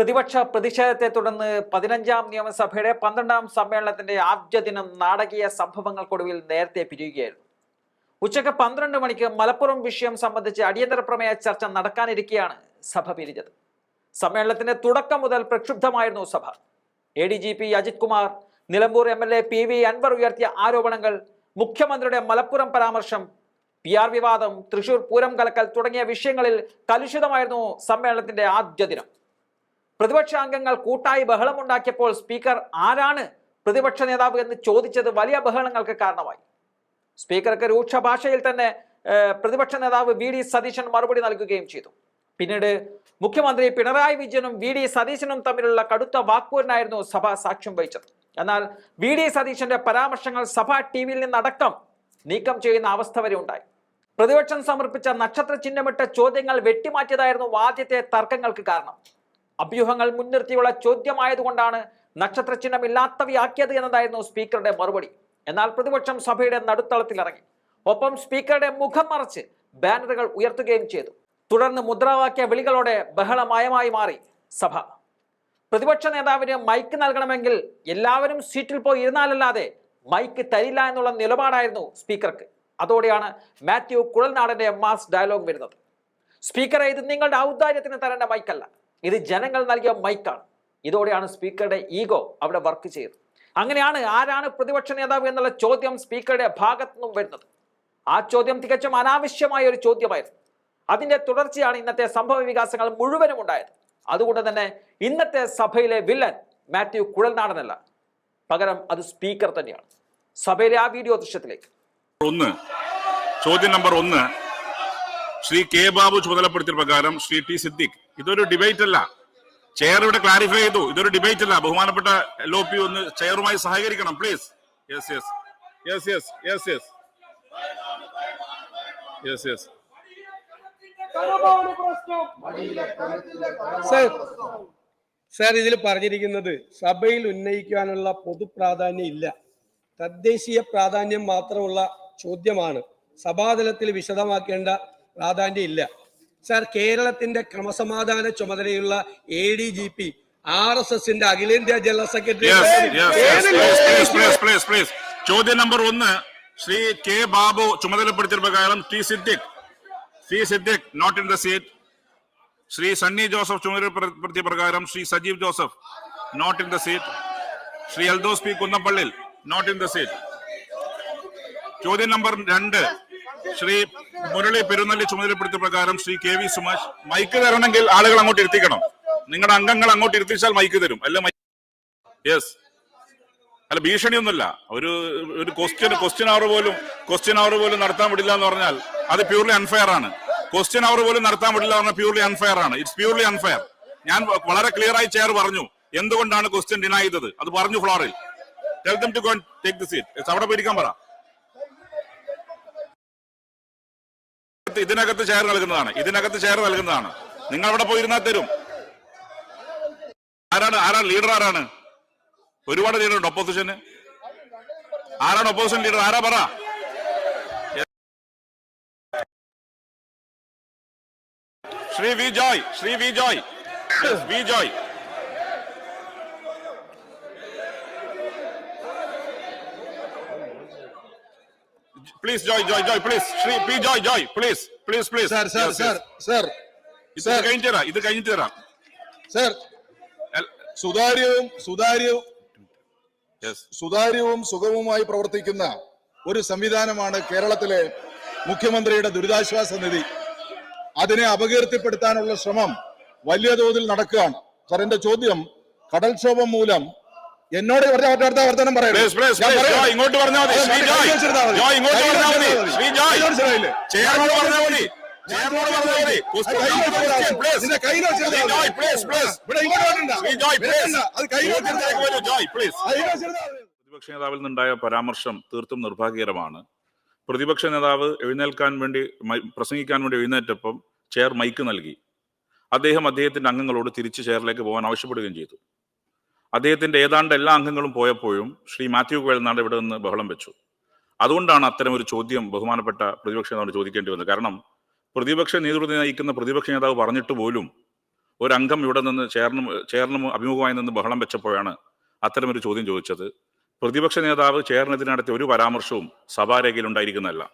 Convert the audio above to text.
പ്രതിപക്ഷ പ്രതിഷേധത്തെ തുടർന്ന് പതിനഞ്ചാം നിയമസഭയുടെ പന്ത്രണ്ടാം സമ്മേളനത്തിന്റെ ആദ്യ ദിനം നാടകീയ സംഭവങ്ങൾക്കൊടുവിൽ നേരത്തെ പിരിയുകയായിരുന്നു. ഉച്ചയ്ക്ക് പന്ത്രണ്ട് മണിക്ക് മലപ്പുറം വിഷയം സംബന്ധിച്ച് അടിയന്തര പ്രമേയ ചർച്ച നടക്കാനിരിക്കെയാണ് സഭ പിരിഞ്ഞത്. സമ്മേളനത്തിന്റെ തുടക്കം മുതൽ പ്രക്ഷുബ്ധമായിരുന്നു സഭ. A D G P Ajith Kumar Nilambur M L A P V Anvar ഉയർത്തിയ ആരോപണങ്ങൾ മുഖ്യമന്ത്രിയുടെ മലപ്പുറം പരാമർശം പി ആർ വിവാദം തൃശൂർ പൂരം കലക്കൽ തുടങ്ങിയ വിഷയങ്ങളിൽ കലുഷിതമായിരുന്നു സമ്മേളനത്തിന്റെ ആദ്യ ദിനം. പ്രതിപക്ഷ അംഗങ്ങൾ കൂട്ടായി ബഹളമുണ്ടാക്കിയപ്പോൾ സ്പീക്കർ ആരാണ് പ്രതിപക്ഷ നേതാവ് എന്ന് ചോദിച്ചത് വലിയ ബഹളങ്ങൾക്ക് കാരണമായി. സ്പീക്കർക്ക് രൂക്ഷ ഭാഷയിൽ തന്നെ പ്രതിപക്ഷ നേതാവ് വി ഡി സതീശൻ മറുപടി നൽകുകയും ചെയ്തു. പിന്നീട് മുഖ്യമന്ത്രി പിണറായി വിജയനും വി ഡി സതീശനും തമ്മിലുള്ള കടുത്ത വാക്കൂരിനായിരുന്നു സഭ സാക്ഷ്യം വഹിച്ചത്. എന്നാൽ വി ഡി സതീശന്റെ പരാമർശങ്ങൾ സഭ ടി വിയിൽ നിന്നടക്കം നീക്കം ചെയ്യുന്ന അവസ്ഥ വരെ ഉണ്ടായി. പ്രതിപക്ഷം സമർപ്പിച്ച നക്ഷത്ര ചിഹ്നമിട്ട ചോദ്യങ്ങൾ വെട്ടിമാറ്റിയതായിരുന്നു ആദ്യത്തെ തർക്കങ്ങൾക്ക് കാരണം. അഭ്യൂഹങ്ങൾ മുൻനിർത്തിയുള്ള ചോദ്യമായതുകൊണ്ടാണ് നക്ഷത്ര ചിഹ്നം ഇല്ലാത്തവയാക്കിയത് എന്നതായിരുന്നു സ്പീക്കറുടെ മറുപടി. എന്നാൽ പ്രതിപക്ഷം സഭയുടെ നടുത്തളത്തിലിറങ്ങി. ഒപ്പം സ്പീക്കറുടെ മുഖം മറച്ച് ബാനറുകൾ ഉയർത്തുകയും ചെയ്തു. തുടർന്ന് മുദ്രാവാക്യ വിളികളോടെ ബഹളമയമായി മാറി സഭ. പ്രതിപക്ഷ നേതാവിന് മൈക്ക് നൽകണമെങ്കിൽ എല്ലാവരും സീറ്റിൽ പോയി ഇരുന്നാലല്ലാതെ മൈക്ക് തരില്ല എന്നുള്ള നിലപാടായിരുന്നു സ്പീക്കർക്ക്. അതോടെയാണ് മാത്യു കുഴൽനാടന്റെ മാസ് ഡയലോഗ് വരുന്നത്. സ്പീക്കറെ ഇത് നിങ്ങളുടെ ഔദാര്യത്തിന് തരേണ്ട മൈക്കല്ല. ഇത് ജനങ്ങൾ നൽകിയ മൈക്കാണ്. ഇതോടെയാണ് സ്പീക്കറുടെ ഈഗോ അവിടെ വർക്ക് ചെയ്തത്. അങ്ങനെയാണ് ആരാണ് പ്രതിപക്ഷ നേതാവ് എന്നുള്ള ചോദ്യം സ്പീക്കറുടെ ഭാഗത്തു നിന്നും വരുന്നത്. ആ ചോദ്യം തികച്ചും അനാവശ്യമായ ഒരു ചോദ്യമായിരുന്നു. അതിന്റെ തുടർച്ചയാണ് ഇന്നത്തെ സംഭവ വികാസങ്ങൾ മുഴുവനും ഉണ്ടായത്. അതുകൊണ്ട് തന്നെ ഇന്നത്തെ സഭയിലെ വില്ലൻ മാത്യു കുഴൽനാടനല്ല. പകരം അത് സ്പീക്കർ തന്നെയാണ്. സഭയിലെ ആ വീഡിയോ ദൃശ്യത്തിലേക്ക്. ഒന്ന് ചോദ്യം നമ്പർ ഒന്ന് ശ്രീ കെ ബാബു ചുമതലപ്പെടുത്തിയ പ്രകാരം ശ്രീ ടി സിദ്ദിഖ് ഇതൊരു ഡിബേറ്റ് അല്ല. ചെയർ ഇവിടെ ക്ലാരിഫൈ ചെയ്തു ഇതൊരു ഡിബേറ്റ് അല്ല. ബഹുമാനപ്പെട്ട എൽ ഒ പി ഒന്ന് ചെയറുമായി സഹകരിക്കണം please yes yes yes yes yes yes yes yes sir sir ഇതിൽ പറഞ്ഞിരിക്കുന്നത് സഭയിൽ ഉന്നയിക്കാനുള്ള പൊതു പ്രാധാന്യം ഇല്ല. തദ്ദേശീയ പ്രാധാന്യം മാത്രമുള്ള ചോദ്യമാണ്. സഭാതലത്തിൽ വിശദമാക്കേണ്ട പ്രാധാന്യം ഇല്ല. സാർ കേരളത്തിന്റെ ക്രമസമാധാന ചുമതലയുള്ള A D G P R S എസിന്റെ അഖിലേന്ത്യാ ജനറൽ സെക്രട്ടറി ചോദ്യം നമ്പർ ഒന്ന് ശ്രീ കെ ബാബു ചുമതലപ്പെടുത്തിയ പ്രകാരം T Siddique C Siddique not in the seat Shri Sunny Joseph ചുമതലപ്പെടുത്തിയ പ്രകാരം Shri Sajeev Joseph not in the seat Shri Eldhose P Kunnappilly not in the seat ചോദ്യം number രണ്ട് ശ്രീ മുരളി പെരുന്നല്ലി ചുമതലപ്പെടുത്തിയ പ്രകാരം Shri K V Sumesh mike തരണമെങ്കിൽ ആളുകൾ അങ്ങോട്ട് ഇരുത്തിക്കണം. നിങ്ങളുടെ അംഗങ്ങൾ അങ്ങോട്ട് ഇരുത്തിച്ചാൽ മൈക്ക് തരും. അല്ല യെസ് അല്ല ഭീഷണിയൊന്നുമില്ല. ഒരു ഒരു ക്വസ്റ്റ്യൻ ക്വസ്റ്റ്യൻ അവർ പോലും ക്വസ്റ്റ്യൻ അവർ പോലും നടത്താൻ പറ്റില്ല എന്ന് പറഞ്ഞാൽ അത് പ്യൂർലി അൺഫെയർ ആണ്. ക്വസ്റ്റ്യൻ അവർ പോലും നടത്താൻ പറ്റില്ല എന്ന് പറഞ്ഞാൽ പ്യൂർലി അൺഫെയർ ആണ്. ഇറ്റ്സ് പ്യൂർലി അൺഫെയർ ഞാൻ വളരെ ക്ലിയർ ആയി ചെയർ പറഞ്ഞു. എന്തുകൊണ്ടാണ് ക്വസ്റ്റ്യൻ ഡിനൈ ചെയ്തത്? അത് പറഞ്ഞു ഫ്ലോറിൽ tell to go take the seat അവിടെ പോയിരിക്കാൻ പറ. ഇതിനകത്ത് ചെയർ നൽകുന്നതാണ്. ഇതിനകത്ത് ചെയർ നൽകുന്നതാണ്. നിങ്ങൾ അവിടെ പോയിരുന്നാൽ തരും. ആരാണ്? ആരാണ്? ലീഡർ ആരാണ്? ഒരുപാട് ലീഡർ ഉണ്ട്. ഒപ്പോസിഷന് ആരാണ് ഒപ്പോസിഷൻ ലീഡർ ആരാ പറ? Shri V Joy. Shri V Joy. V Joy. Please Joy Joy Joy please Shri P Joy Joy please please please sir sir sir sir ഇത് കഴിഞ്ഞിട്ട് തരാം ഇത് കഴിഞ്ഞിട്ട് തരാം. സാർ സുതാര്യവും സുതാര്യവും. സുതാര്യവും സുഗമവുമായി പ്രവർത്തിക്കുന്ന ഒരു സംവിധാനമാണ് കേരളത്തിലെ മുഖ്യമന്ത്രിയുടെ ദുരിതാശ്വാസ നിധി. അതിനെ അപകീർത്തിപ്പെടുത്താനുള്ള ശ്രമം വലിയ തോതിൽ നടക്കുകയാണ്. സാർ എന്റെ ചോദ്യം കടൽക്ഷോഭം മൂലം എന്നോട് വർത്തമാനം പറയുന്നത് പ്രതിപക്ഷ നേതാവിൽ നിന്നുണ്ടായ പരാമർശം തീർത്തും നിർഭാഗ്യകരമാണ്. പ്രതിപക്ഷ നേതാവ് എഴുന്നേൽക്കാൻ വേണ്ടി പ്രസംഗിക്കാൻ വേണ്ടി എഴുന്നേറ്റപ്പം ചെയർ മൈക്ക് നൽകി. അദ്ദേഹം അദ്ദേഹത്തിന്റെ അംഗങ്ങളോട് തിരിച്ച് ചെയറിലേക്ക് പോകാൻ ആവശ്യപ്പെടുകയും ചെയ്തു. അദ്ദേഹത്തിന്റെ ഏതാണ്ട് എല്ലാ അംഗങ്ങളും പോയപ്പോഴും ശ്രീ മാത്യു കോയൽനാട് ഇവിടെ നിന്ന് ബഹളം വെച്ചു. അതുകൊണ്ടാണ് അത്തരം ഒരു ചോദ്യം ബഹുമാനപ്പെട്ട പ്രതിപക്ഷ നേതാവ് ചോദിക്കേണ്ടി വന്നത്. കാരണം പ്രതിപക്ഷ നേതൃത്വം നയിക്കുന്ന പ്രതിപക്ഷ നേതാവ് പറഞ്ഞിട്ട് പോലും ഒരംഗം ഇവിടെ നിന്ന് ചേർന്ന് ചേർന്ന് അഭിമുഖമായി നിന്ന് ബഹളം വെച്ചപ്പോഴാണ് അത്തരമൊരു ചോദ്യം ചോദിച്ചത്. പ്രതിപക്ഷ നേതാവ് ചേർന്നതിനടുത്ത ഒരു പരാമർശവും സഭാരേഖയിൽ ഉണ്ടായിരിക്കുന്നതല്ല.